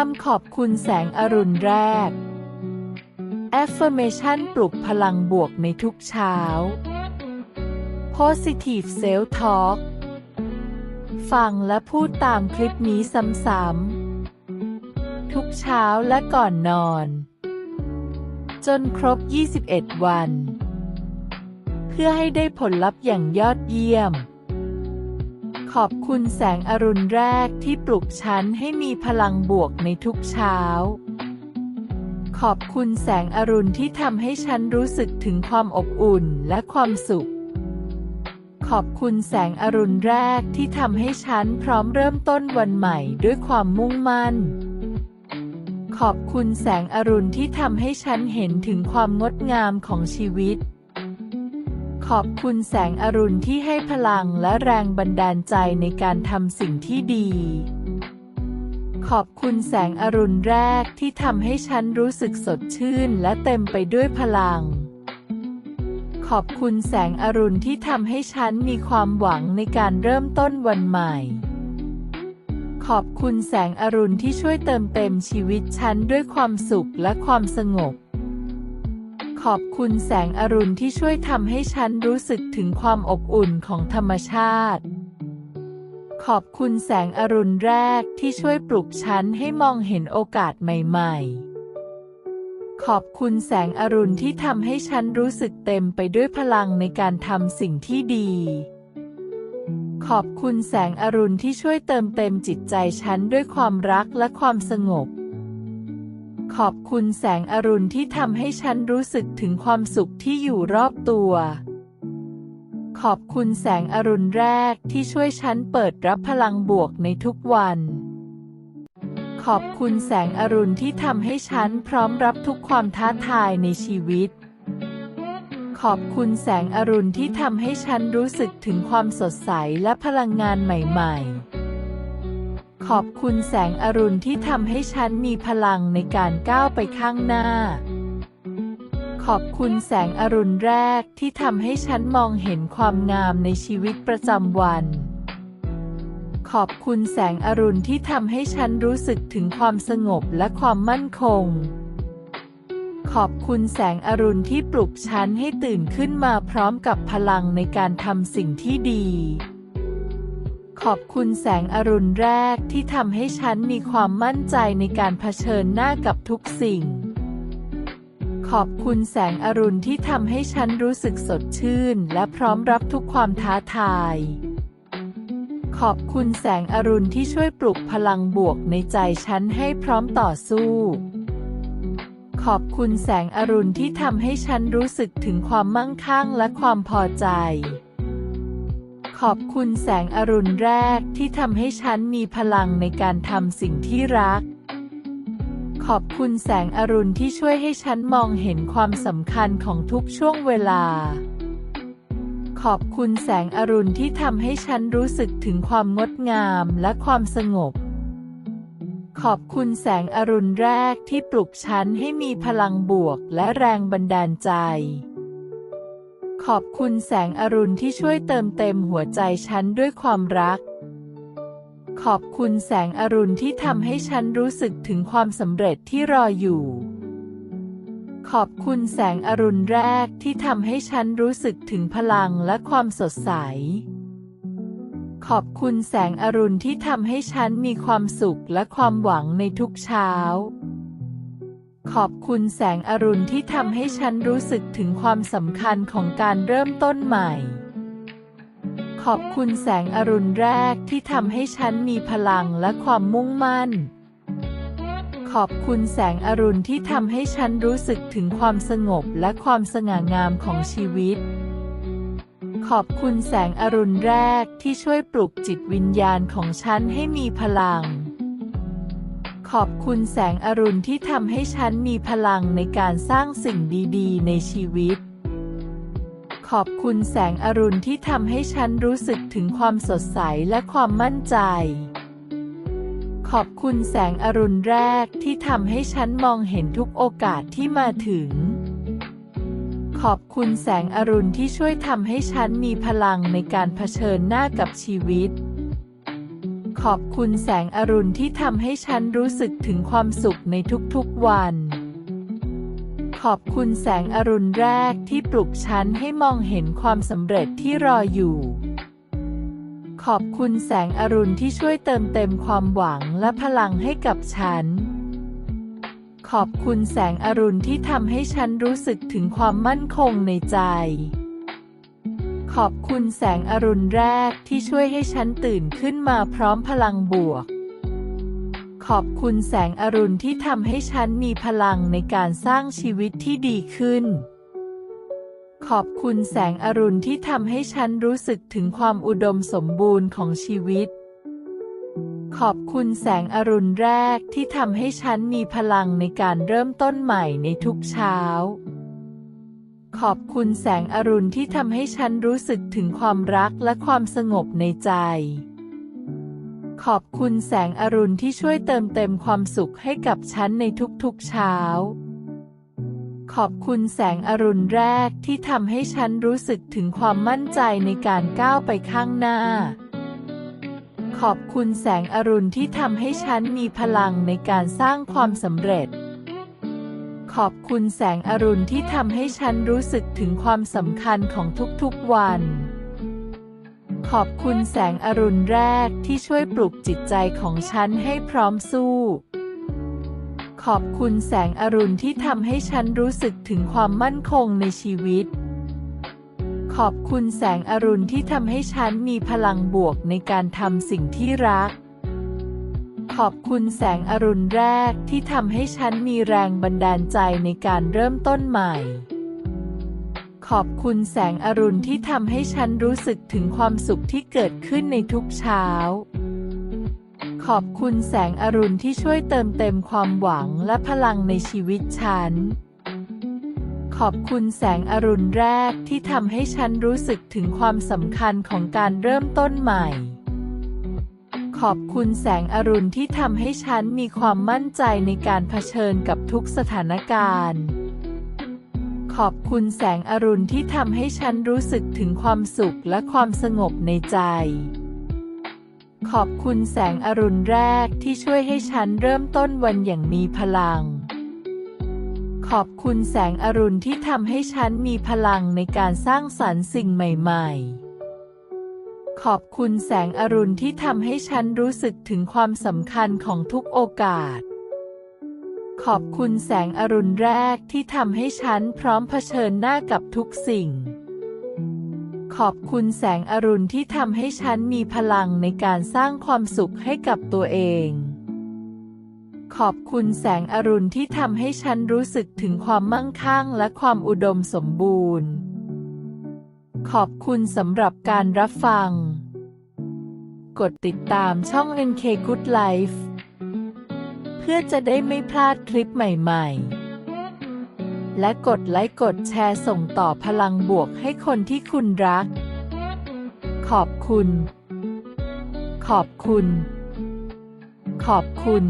คำขอบคุณแสงอรุณแรก Affirmation ปลุกพลังบวกในทุกเช้า Positive Self Talk ฟังและพูดตามคลิปนี้ซ้ำๆ ทุกเช้าและก่อนนอน จนครบ 21 วัน เพื่อให้ได้ผลลัพธ์อย่างยอดเยี่ยม ขอบคุณแสงอรุณแรกที่ปลุกฉันให้มีพลังบวกในทุกเช้า ขอบคุณแสงอรุณที่ทำให้ฉันรู้สึกถึงความอบอุ่นและความสุข ขอบคุณแสงอรุณแรกที่ทำให้ฉันพร้อมเริ่มต้นวันใหม่ด้วยความมุ่งมั่น ขอบคุณแสงอรุณที่ทำให้ฉันเห็นถึงความงดงามของชีวิต ขอบคุณแสงอรุณที่ให้พลังและแรงบันดาลใจในการทำสิ่งที่ดี ขอบคุณแสงอรุณแรกที่ทำให้ฉันรู้สึกสดชื่นและเต็มไปด้วยพลัง ขอบคุณแสงอรุณที่ทำให้ฉันมีความหวังในการเริ่มต้นวันใหม่ ขอบคุณแสงอรุณที่ช่วยเติมเต็มชีวิตฉันด้วยความสุขและความสงบ ขอบคุณแสงอรุณที่ช่วยทำให้ฉันรู้สึกถึงความอบอุ่นของธรรมชาติ ขอบคุณแสงอรุณแรกที่ช่วยปลุกฉันให้มองเห็นโอกาสใหม่ๆ ขอบคุณแสงอรุณที่ทำให้ฉันรู้สึกเต็มไปด้วยพลังในการทำสิ่งที่ดี ขอบคุณแสงอรุณที่ช่วยเติมเต็มจิตใจฉันด้วยความรักและความสงบ ขอบคุณแสงอรุณที่ทำให้ฉันรู้สึกถึงความสุขที่อยู่รอบตัว ขอบคุณแสงอรุณแรกที่ช่วยฉันเปิดรับพลังบวกในทุกวัน ขอบคุณแสงอรุณที่ทำให้ฉันพร้อมรับทุกความท้าทายในชีวิต ขอบคุณแสงอรุณที่ทำให้ฉันรู้สึกถึงความสดใสและพลังงานใหม่ ๆ ขอบคุณแสงอรุณที่ทำให้ฉันมีพลังในการก้าวไปข้างหน้า ขอบคุณแสงอรุณแรกที่ทำให้ฉันมองเห็นความงามในชีวิตประจำวัน ขอบคุณแสงอรุณที่ทำให้ฉันรู้สึกถึงความสงบและความมั่นคง ขอบคุณแสงอรุณที่ปลุกฉันให้ตื่นขึ้นมาพร้อมกับพลังในการทำสิ่งที่ดี ขอบคุณแสงอรุณแรกที่ทำให้ฉันมีความมั่นใจในการเผชิญหน้ากับทุกสิ่ง ขอบคุณแสงอรุณที่ทำให้ฉันรู้สึกสดชื่น และพร้อมรับทุกความท้าทาย ขอบคุณแสงอรุณที่ช่วยปลุกพลังบวกในใจฉันให้พร้อมต่อสู้ขอบคุณแสงอรุณที่ทำให้ฉันรู้สึกถึงความมั่งคั่งและความพอใจ ขอบคุณแสงอรุณแรกที่ทำให้ฉันมีพลังในการทำสิ่งที่รัก ขอบคุณแสงอรุณที่ช่วยให้ฉันมองเห็นความสำคัญของทุกช่วงเวลา ขอบคุณแสงอรุณที่ทำให้ฉันรู้สึกถึงความงดงามและความสงบ ขอบคุณแสงอรุณแรกที่ปลุกฉันให้มีพลังบวกและแรงบันดาลใจ ขอบคุณแสงอรุณที่ช่วยเติมเต็มหัวใจฉันด้วยความรัก ขอบคุณแสงอรุณที่ทำให้ฉันรู้สึกถึงความสำเร็จที่รออยู่ ขอบคุณแสงอรุณแรกที่ทำให้ฉันรู้สึกถึงพลังและความสดใส ขอบคุณแสงอรุณที่ทำให้ฉันมีความสุขและความหวังในทุกเช้า ขอบคุณแสงอรุณที่ทำให้ฉันรู้สึกถึงความสำคัญของการเริ่มต้นใหม่ ขอบคุณแสงอรุณแรกที่ทำให้ฉันมีพลังและความมุ่งมั่น ขอบคุณแสงอรุณที่ทำให้ฉันรู้สึกถึงความสงบและความสง่างามของชีวิต ขอบคุณแสงอรุณแรกที่ช่วยปลุกจิตวิญญาณของฉันให้มีพลัง ขอบคุณแสงอรุณที่ทำให้ฉันมีพลังในการสร้างสิ่งดีๆ ในชีวิต ขอบคุณแสงอรุณที่ทำให้ฉันรู้สึกถึงความสดใสและความมั่นใจ ขอบคุณแสงอรุณแรกที่ทำให้ฉันมองเห็นทุกโอกาสที่มาถึง ขอบคุณแสงอรุณที่ช่วยทำให้ฉันมีพลังในการเผชิญหน้ากับชีวิต ขอบคุณแสงอรุณที่ทำให้ฉันรู้สึกถึงความสุขในทุกๆวัน ขอบคุณแสงอรุณแรกที่ปลุกฉันให้มองเห็นความสำเร็จที่รออยู่ ขอบคุณแสงอรุณที่ช่วยเติมเต็มความหวังและพลังให้กับฉัน ขอบคุณแสงอรุณที่ทำให้ฉันรู้สึกถึงความมั่นคงในใจ ขอบคุณแสงอรุณแรกที่ช่วยให้ฉันตื่นขึ้นมาพร้อมพลังบวก ขอบคุณแสงอรุณที่ทำให้ฉันมีพลังในการสร้างชีวิตที่ดีขึ้น ขอบคุณแสงอรุณที่ทำให้ฉันรู้สึกถึงความอุดมสมบูรณ์ของชีวิต ขอบคุณแสงอรุณแรกที่ทำให้ฉันมีพลังในการเริ่มต้นใหม่ในทุกเช้า ขอบคุณแสงอรุณที่ทำให้ฉันรู้สึกถึงความรักและความสงบในใจ ขอบคุณแสงอรุณที่ช่วยเติมเต็มความสุขให้กับฉันในทุกๆเช้า ขอบคุณแสงอรุณแรกที่ทำให้ฉันรู้สึกถึงความมั่นใจในการก้าวไปข้างหน้า ขอบคุณแสงอรุณที่ทำให้ฉันมีพลังในการสร้างความสำเร็จ ขอบคุณแสงอรุณที่ทำให้ฉันรู้สึกถึงความสำคัญของทุกๆวัน ขอบคุณแสงอรุณแรกที่ช่วยปลุกจิตใจของฉันให้พร้อมสู้ ขอบคุณแสงอรุณที่ทำให้ฉันรู้สึกถึงความมั่นคงในชีวิต ขอบคุณแสงอรุณที่ทำให้ฉันมีพลังบวกในการทำสิ่งที่รัก ขอบคุณแสงอรุณแรกที่ทำให้ฉันมีแรงบันดาลใจในการเริ่มต้นใหม่ ขอบคุณแสงอรุณที่ทำให้ฉันรู้สึกถึงความสุขที่เกิดขึ้นในทุกเช้า ขอบคุณแสงอรุณที่ช่วยเติมเต็มความหวังและพลังในชีวิตฉัน ขอบคุณแสงอรุณแรกที่ทำให้ฉันรู้สึกถึงความสำคัญของการเริ่มต้นใหม่ ขอบคุณแสงอรุณที่ทำให้ฉันมีความมั่นใจในการเผชิญกับทุกสถานการณ์ ขอบคุณแสงอรุณที่ทำให้ฉันรู้สึกถึงความสุขและความสงบในใจ ขอบคุณแสงอรุณแรกที่ช่วยให้ฉันเริ่มต้นวันอย่างมีพลัง ขอบคุณแสงอรุณที่ทำให้ฉันมีพลังในการสร้างสรรค์สิ่งใหม่ ๆ ขอบคุณแสงอรุณที่ทำให้ฉันรู้สึกถึงความสำคัญของทุกโอกาส ขอบคุณแสงอรุณแรกที่ทำให้ฉันพร้อมเผชิญหน้ากับทุกสิ่ง ขอบคุณแสงอรุณที่ทำให้ฉันมีพลังในการสร้างความสุขให้กับตัวเอง ขอบคุณแสงอรุณที่ทำให้ฉันรู้สึกถึงความมั่งคั่งและความอุดมสมบูรณ์ ขอบคุณสำหรับการรับฟัง กดติดตามช่อง NK Good Life เพื่อจะได้ไม่พลาดคลิปใหม่ๆ และกดไลค์กดแชร์ส่งต่อพลังบวกให้คนที่คุณรัก ขอบคุณ ขอบคุณ ขอบคุณ